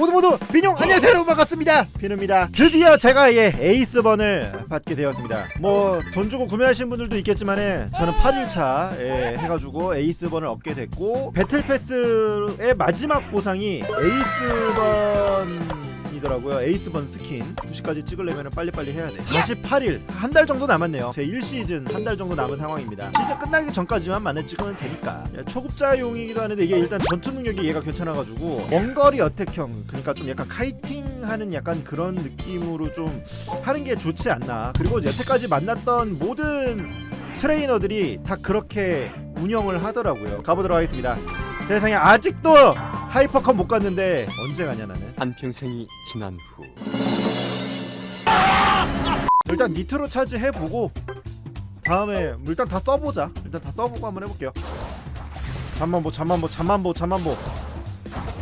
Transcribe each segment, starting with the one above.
모두 모두 민용 안녕하세요 반갑습니다. 비누입니다. 드디어 제가 예 에이스번을 받게 되었습니다. 뭐 돈 주고 구매하신 분들도 있겠지만은 저는 8일차 예, 해가지고 에이스번을 얻게 됐고 배틀패스의 마지막 보상이 에이스번 이더라고요. 에이스번 스킨. 90까지 찍으려면 빨리빨리 해야 돼. 48일. 한 달 정도 남았네요. 제 1시즌 한 달 정도 남은 상황입니다. 시즌 끝나기 전까지만 만렙 찍으면 되니까. 예, 초급자용이기도 하는데 이게 일단 전투 능력이 얘가 괜찮아가지고 원거리 어택형 그러니까 좀 약간 카이팅하는 약간 그런 느낌으로 좀 하는 게 좋지 않나. 그리고 여태까지 만났던 모든 트레이너들이 다 그렇게 운영을 하더라고요. 가보도록 하겠습니다. 세상에 아직도 하이퍼컵 못 갔는데 언제 가냐 나는 한평생이 지난 후 일단 니트로 차지 해보고 다음에 일단 다 써보자 일단 다 써보고 한번 해볼게요 잠만 보 잠만 보 잠만 보 잠만 보 어?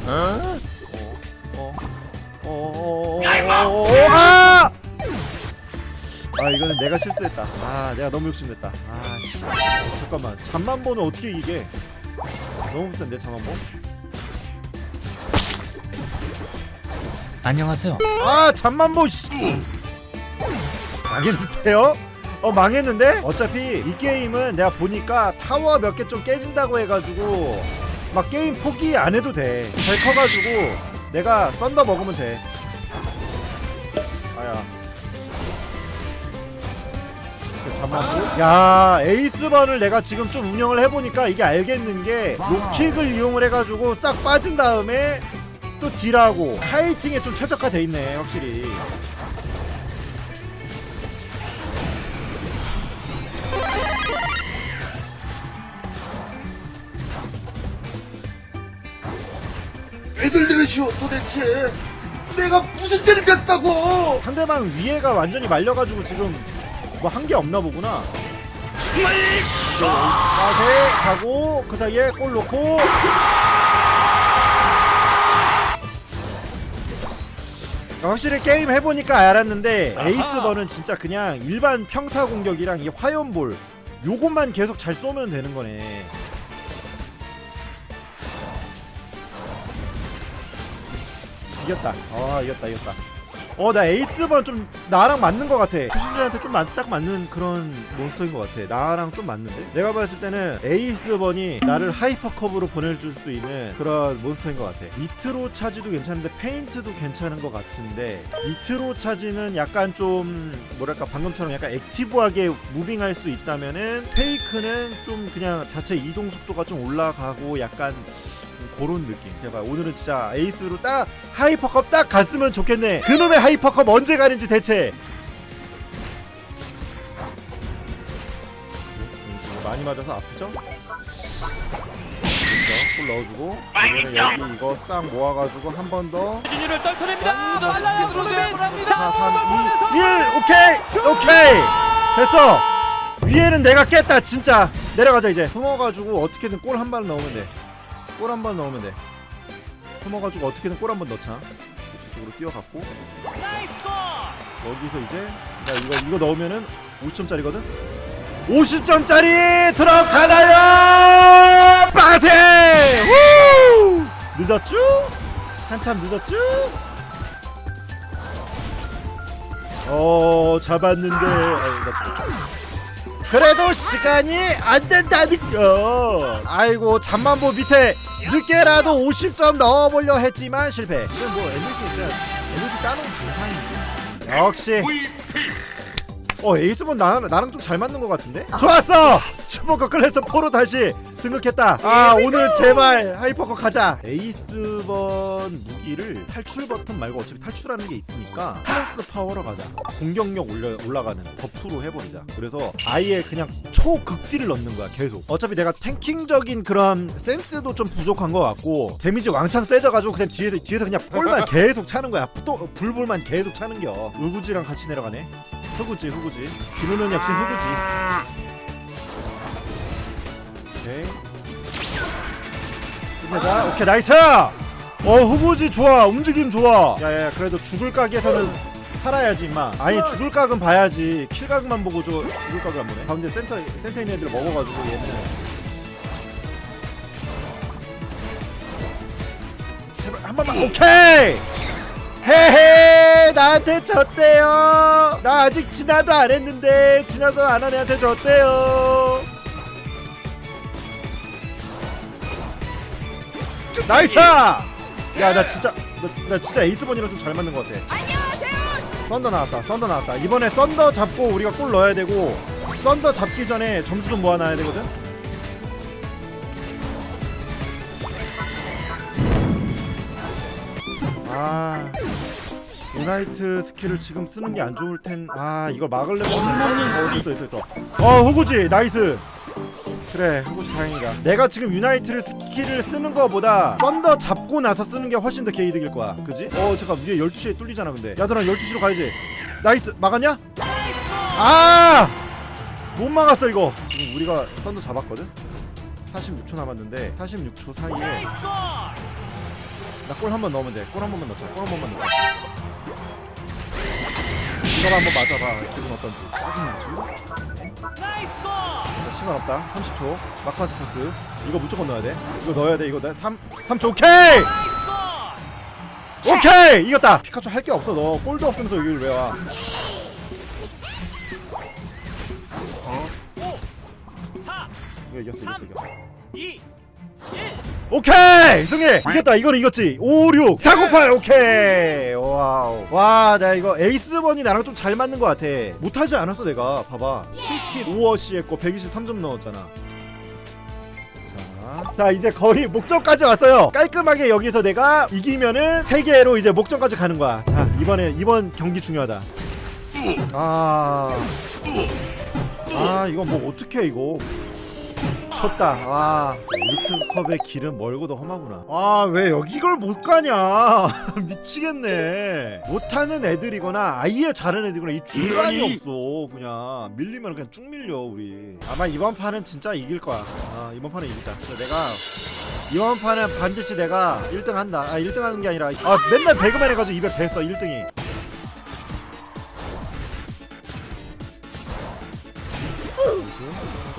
어? 어? 어? 어? 어? 아! 아 이거는 내가 실수했다 아 내가 너무 욕심냈다 아 씨. 잠깐만 잠만 보는 어떻게 이게 너무 비싼데 잠만 보 안녕하세요. 아 잠만 보 씨. 망했는데요? 어 망했는데? 어차피 이 게임은 내가 보니까 타워 몇 개 좀 깨진다고 해가지고 막 게임 포기 안 해도 돼. 잘 커가지고 내가 썬더 먹으면 돼. 아야. 그 잠만 보. 야 에이스번을 내가 지금 좀 운영을 해보니까 이게 알겠는 게 로킥을 이용을 해가지고 싹 빠진 다음에 또 딜하고 카이팅에 좀 최적화돼 있네 확실히. 애들 내시오 도대체 내가 무슨 죄를 졌다고 상대방 위에가 완전히 말려가지고 지금 뭐 한 게 없나 보구나. 자세 가고 그 사이에 골 넣고. 확실히 게임 해보니까 알았는데 에이스번은 진짜 그냥 일반 평타 공격이랑 이 화염볼 요것만 계속 잘 쏘면 되는 거네. 이겼다. 아 이겼다 이겼다. 어 나 에이스번 좀 나랑 맞는 것 같아. 수신들한테 좀 딱 맞는 그런 몬스터인 것 같아. 나랑 좀 맞는데? 내가 봤을 때는 에이스번이 나를 하이퍼컵으로 보내줄 수 있는 그런 몬스터인 것 같아. 니트로 차지도 괜찮은데 페인트도 괜찮은 것 같은데 니트로 차지는 약간 좀 뭐랄까 방금처럼 약간 액티브하게 무빙할 수 있다면은 페이크는 좀 그냥 자체 이동 속도가 좀 올라가고 약간 그런 느낌. 제발 오늘은 진짜 에이스로 딱 하이퍼컵 딱 갔으면 좋겠네. 그놈의 하이퍼컵 언제 가는지 대체. 음, 많이 맞아서 아프죠? 골 넣어주고 이번에 여기 이거 싹 모아가지고 한 번 더. 준이를 떨쳐냅니다. 자, 알라야 들어옵니다. 4, 3, 2, 1 오케이 오케이 됐어 위에는 내가 깼다 진짜 내려가자 이제 숨어가지고 어떻게든 골 한 발 넣으면 돼 골한발 넣으면 돼. 숨어가지고 어떻게든 골 한 번 넣자. 저쪽으로 뛰어갔고. 여기서 이제 야 이거 이거 넣으면은 50점짜리거든? 50점짜리 들어가나요? 빠세! 우! 늦었죠? 한참 늦었죠? 어 잡았는데. 나 죽었다. 그래도 시간이 안 된다니까. 아이고 잠만보 밑에 늦게라도 50점 넣어보려 했지만 실패. 지금 뭐 그냥 MVP 따놓은 정상인데. 역시. 어 에이스본 나, 나랑 좀 잘 맞는 것 같은데? 좋았어! 슈퍼컵 클래스 4로 다시 등극했다. 아 오늘 제발 하이퍼컵 가자. 에이스번 무기를 탈출 버튼 말고 어차피 탈출하는 게 있으니까 플러스 파워로 가자. 공격력 올려, 올라가는 버프로 해버리자. 그래서 아예 그냥 초극딜을 넣는 거야 계속. 어차피 내가 탱킹적인 그런 센스도 좀 부족한 것 같고 데미지 왕창 세져가지고 그냥 뒤에, 뒤에서 그냥 볼만 계속 차는 거야. 또 불볼만 계속 차는겨. 의구지랑 같이 내려가네. 흑우지 흑우지. 비누는 역시 흑우지 오케이. 끝내자 오케이 나이스! 어 흑우지 좋아 움직임 좋아. 야야 그래도 죽을 각에서는 살아야지 임마. 아니 죽을 각은 봐야지. 킬 각만 보고 저 죽을 각을 안 보네. 가운데 센터 센터 있는 애들 먹어가지고 얘는 제발 한 번만. 오케이! 헤헤 나한테 졌대요. 나 아직 진화도 안 했는데 진화도 안 한 애한테 졌대요 나이스 야 나 진짜 나, 나 진짜 에이스본이랑 좀 잘 맞는 것 같아 썬더 나왔다 썬더 나왔다 이번에 썬더 잡고 우리가 골 넣어야 되고 썬더 잡기 전에 점수 좀 모아놔야 되거든 아 유나이트 스킬을 지금 쓰는 게 안 좋을 텐. 아 이걸 막으려면 어 있어 있어 있어. 어 후구지 나이스. 그래 후구지 다행이다. 내가 지금 유나이트를 스킬을 쓰는 거보다 썬더 잡고 나서 쓰는 게 훨씬 더 개이득일 거야. 그지? 어 잠깐 위에 12시에 뚫리잖아 근데. 야들아 12시로 가야지. 나이스 막았냐? 아! 못 막았어 이거. 지금 우리가 썬더 잡았거든. 46초 남았는데 46초 사이에 나 골 한 번 넣으면 돼. 골 한 번만 넣자. 골 한 번만 넣자. 이거 한번 맞아봐. 기분 어떤지. 짜증나지? 자, 시간 없다. 30초. 막판 스포트. 이거 무조건 넣어야 돼. 이거 넣어야 돼. 이거 나 3, 3초. 오케이! 오케이! 이겼다! 피카츄 할 게 없어. 너 골도 없으면서 여기를 왜 와? 이거 이겼어, 이겼어, 이겼어. 오케이! 승리! 이겼다. 이거는 이겼지. 5 6 4 9 8 오케이. 와우. 와나 이거 에이스번이 나랑 좀 잘 맞는 것 같아. 못하지 않았어 내가. 봐봐. 7킬 5어시 했고 123점 넣었잖아. 자, 자 이제 거의 목적까지 왔어요. 깔끔하게 여기서 내가 이기면은 세계로 이제 목적까지 가는 거야. 자 이번에 이번 경기 중요하다. 아. 아 이거 뭐 어떻게 이거 쳤다. 와 리트컵의 길은 멀고도 험하구나. 아 왜 여기 이걸 못 가냐? 미치겠네. 못하는 애들이거나 아예 잘하는 애들이거나 이 중간이 없어. 그냥 밀리면 그냥 쭉 밀려 우리. 아마 이번 판은 진짜 이길 거야. 아 이번 판은 이기자. 그래서 내가 이번 판은 반드시 내가 1등 한다. 아 1등 하는 게 아니라 아 맨날 배그만 해가지고 입에 뱄어 1등이.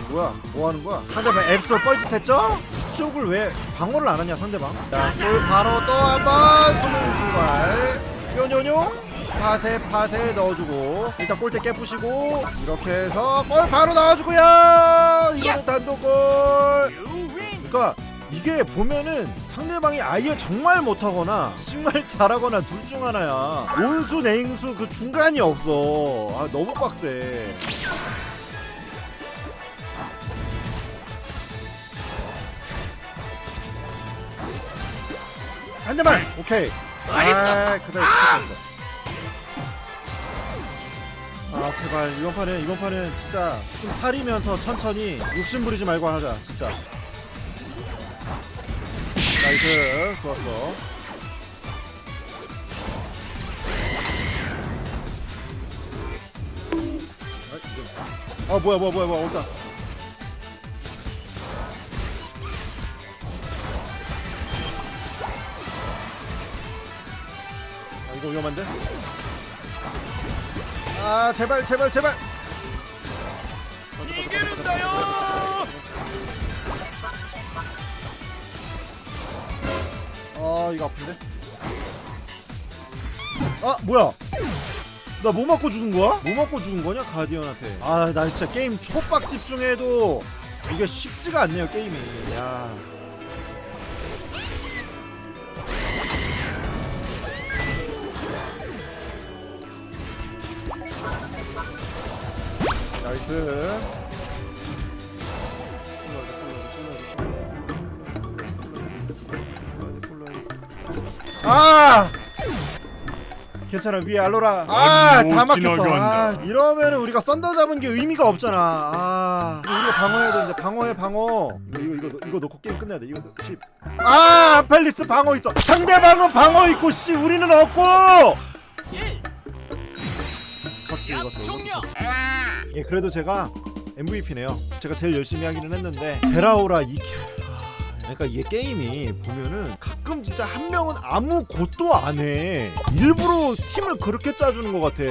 뭐야? 뭐 하는 거야? 상대방 앱스로 뻘짓했죠? 이쪽을 왜 방어를 안 하냐 상대방? 자, 골 바로 또 한번. 스물 두발. 요요요. 파세 파세 넣어주고. 일단 골대 깨부시고. 이렇게 해서 골 바로 넣어주고요. 이거는 단독골. 그러니까 이게 보면은 상대방이 아예 정말 못하거나 정말 잘하거나 둘 중 하나야. 온수 냉수 그 중간이 없어. 아 너무 빡세 한 대만. 오케이. 아 그대로 끝났어 아 제발 이번 판은 이번 판은 진짜 좀 살이면서 천천히 욕심 부리지 말고 하자 진짜. 나이스. 좋았어. 아 뭐야 뭐야 뭐야 뭐야 온다 이거 위험한데? 아 제발 제발 제발 아 이거 아픈데? 아 뭐야? 나 뭐 맞고 죽은 거야? 뭐 맞고 죽은 거냐 가디언한테? 아 나 진짜 게임 초박 집중해도 이게 쉽지가 않네요 게임이. 야. 나이스. 아! 괜찮아 위에 알로라. 아다 막혔어. 아, 이러면 우리가 썬더 잡은 게 의미가 없잖아. 아. 우리가 방어해야 되는데 방어해 방어. 이거 이거 이거, 이거 놓고 게임 끝내야 돼. 이거 10. 아 암펠리스 방어 있어. 상대방은 방어 있고 씨 우리는 없고 졌지 이것도 예 그래도 제가 MVP네요. 제가 제일 열심히 하기는 했는데 제라오라 2킬 아, 그러니까 이게 게임이 보면은 가끔 진짜 한 명은 아무 것도 안 해. 일부러 팀을 그렇게 짜주는 것 같아.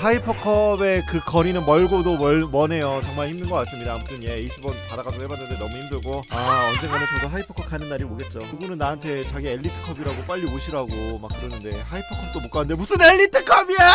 하이퍼컵의 그 거리는 멀고도 멀, 머네요. 정말 힘든 것 같습니다. 아무튼 예, 이스본 받아가지고 해봤는데 너무 힘들고 아 언젠가는 저도 하이퍼컵 가는 날이 오겠죠. 그분은 나한테 자기 엘리트컵이라고 빨리 오시라고 막 그러는데 하이퍼컵도 못 가는데 무슨 엘리트컵이야!